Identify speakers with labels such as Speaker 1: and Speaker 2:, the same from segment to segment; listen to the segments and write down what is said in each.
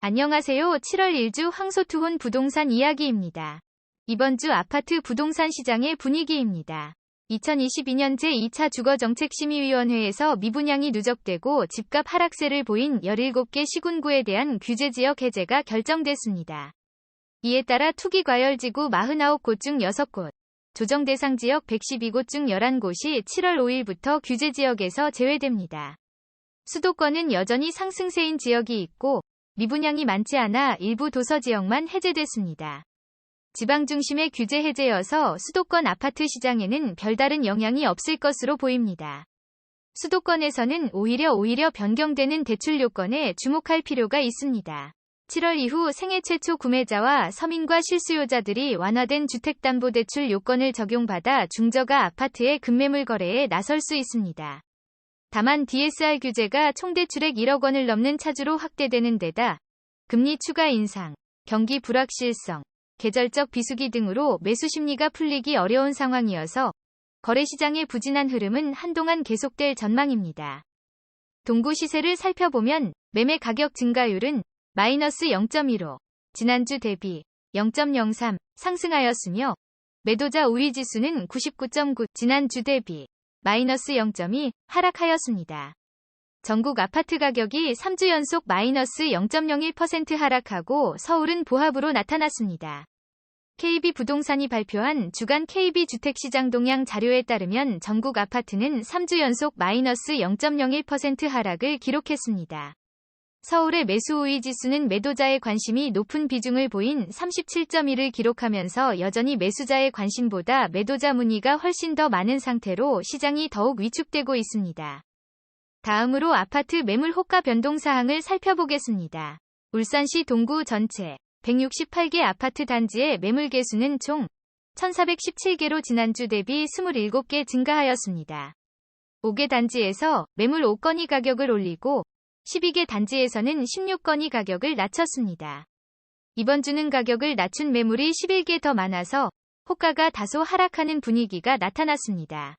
Speaker 1: 안녕하세요. 7월 1주 황소투혼 부동산 이야기입니다. 이번 주 아파트 부동산 시장의 분위기입니다. 2022년 제2차 주거정책심의위원회에서 미분양이 누적되고 집값 하락세를 보인 17개 시군구에 대한 규제지역 해제가 결정됐습니다. 이에 따라 투기 과열지구 49곳 중 6곳, 조정 대상 지역 112곳 중 11곳이 7월 5일부터 규제지역에서 제외됩니다. 수도권은 여전히 상승세인 지역이 있고 미분양이 많지 않아 일부 도서 지역만 해제됐습니다. 지방 중심의 규제 해제여서 수도권 아파트 시장에는 별다른 영향이 없을 것으로 보입니다. 수도권에서는 오히려 오히려 변경되는 대출 요건에 주목할 필요가 있습니다. 7월 이후 생애 최초 구매자와 서민과 실수요자들이 완화된 주택담보대출 요건을 적용받아 중저가 아파트의 급매물 거래에 나설 수 있습니다. 다만 DSR 규제가 총대출액 1억 원을 넘는 차주로 확대되는 데다 금리 추가 인상, 경기 불확실성, 계절적 비수기 등으로 매수 심리가 풀리기 어려운 상황이어서 거래시장의 부진한 흐름은 한동안 계속될 전망입니다. 동구 시세를 살펴보면 매매 가격 증가율은 마이너스 0.15, 지난주 대비 0.03 상승하였으며 매도자 우위 지수는 99.9, 지난주 대비 마이너스 0.2 하락하였습니다. 전국 아파트 가격이 3주 연속 마이너스 0.01% 하락하고 서울은 보합으로 나타났습니다. KB 부동산이 발표한 주간 KB 주택시장 동향 자료에 따르면 전국 아파트는 3주 연속 마이너스 0.01% 하락을 기록했습니다. 서울의 매수 우위 지수는 매도자의 관심이 높은 비중을 보인 37.1을 기록하면서 여전히 매수자의 관심보다 매도자 문의가 훨씬 더 많은 상태로 시장이 더욱 위축되고 있습니다. 다음으로 아파트 매물 호가 변동 사항을 살펴보겠습니다. 울산시 동구 전체 168개 아파트 단지의 매물 개수는 총 1417개로 지난주 대비 27개 증가하였습니다. 5개 단지에서 매물 5건이 가격을 올리고 12개 단지에서는 16건이 가격을 낮췄습니다. 이번 주는 가격을 낮춘 매물이 11개 더 많아서 호가가 다소 하락하는 분위기가 나타났습니다.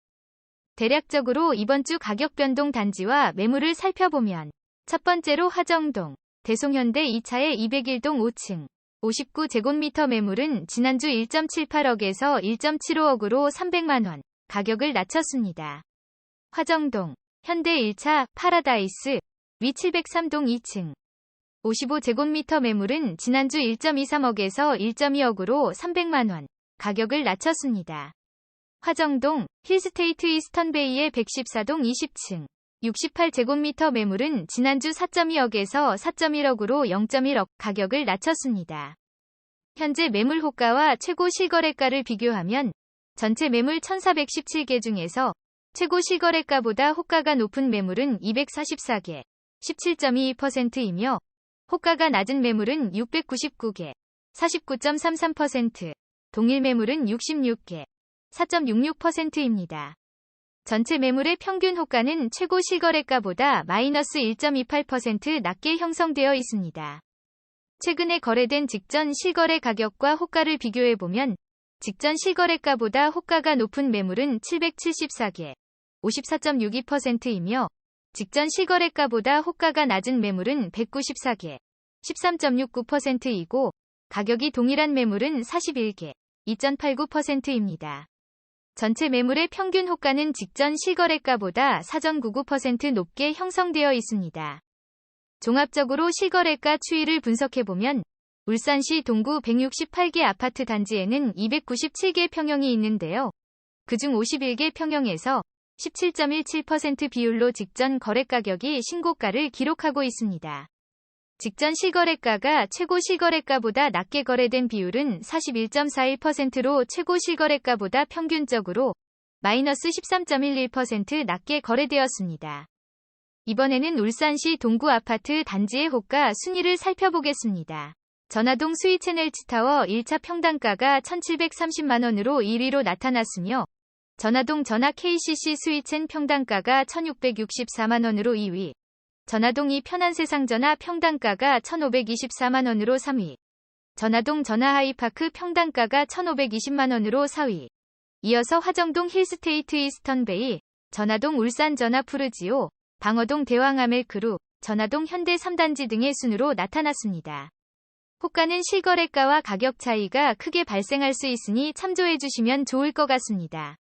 Speaker 1: 대략적으로 이번 주 가격 변동 단지와 매물을 살펴보면 첫 번째로 하정동, 대송현대 2차의 201동 5층, 59제곱미터 매물은 지난주 1.78억에서 1.75억으로 300만원 가격을 낮췄습니다. 화정동, 현대 1차 파라다이스, 위 703동 2층. 55제곱미터 매물은 지난주 1.23억에서 1.2억으로 300만원 가격을 낮췄습니다. 화정동, 힐스테이트 이스턴베이의 114동 20층. 68제곱미터 매물은 지난주 4.2억에서 4.1억으로 0.1억 가격을 낮췄습니다. 현재 매물 호가와 최고 실거래가를 비교하면 전체 매물 1417개 중에서 최고 실거래가보다 호가가 높은 매물은 244개, 17.22%이며 호가가 낮은 매물은 699개, 49.33%, 동일 매물은 66개, 4.66%입니다. 전체 매물의 평균 호가는 최고 실거래가보다 마이너스 1.28% 낮게 형성되어 있습니다. 최근에 거래된 직전 실거래 가격과 호가를 비교해보면 직전 실거래가보다 호가가 높은 매물은 774개, 54.62%이며 직전 실거래가보다 호가가 낮은 매물은 194개, 13.69%이고 가격이 동일한 매물은 41개, 2.89%입니다. 전체 매물의 평균 호가는 직전 실거래가보다 4.99% 높게 형성되어 있습니다. 종합적으로 실거래가 추이를 분석해보면 울산시 동구 168개 아파트 단지에는 297개 평형이 있는데요. 그중 51개 평형에서 17.17% 비율로 직전 거래가격이 신고가를 기록하고 있습니다. 직전 실거래가가 최고 실거래가보다 낮게 거래된 비율은 41.41%로 최고 실거래가보다 평균적으로 마이너스 13.11% 낮게 거래되었습니다. 이번에는 울산시 동구 아파트 단지의 호가 순위를 살펴보겠습니다. 전화동 스위채널 치타워 1차 평당가가 1730만원으로 1위로 나타났으며 전화동 전화 KCC 스위첸 평당가가 1664만원으로 2위, 전화동 이 편안세상 전화 평당가가 1524만원으로 3위, 전화동 전화 하이파크 평당가가 1520만원으로 4위, 이어서 화정동 힐스테이트 이스턴베이, 전화동 울산 전화 푸르지오, 방어동 대왕 아멜크루, 전화동 현대 3단지 등의 순으로 나타났습니다. 호가는 실거래가와 가격 차이가 크게 발생할 수 있으니 참조해 주시면 좋을 것 같습니다.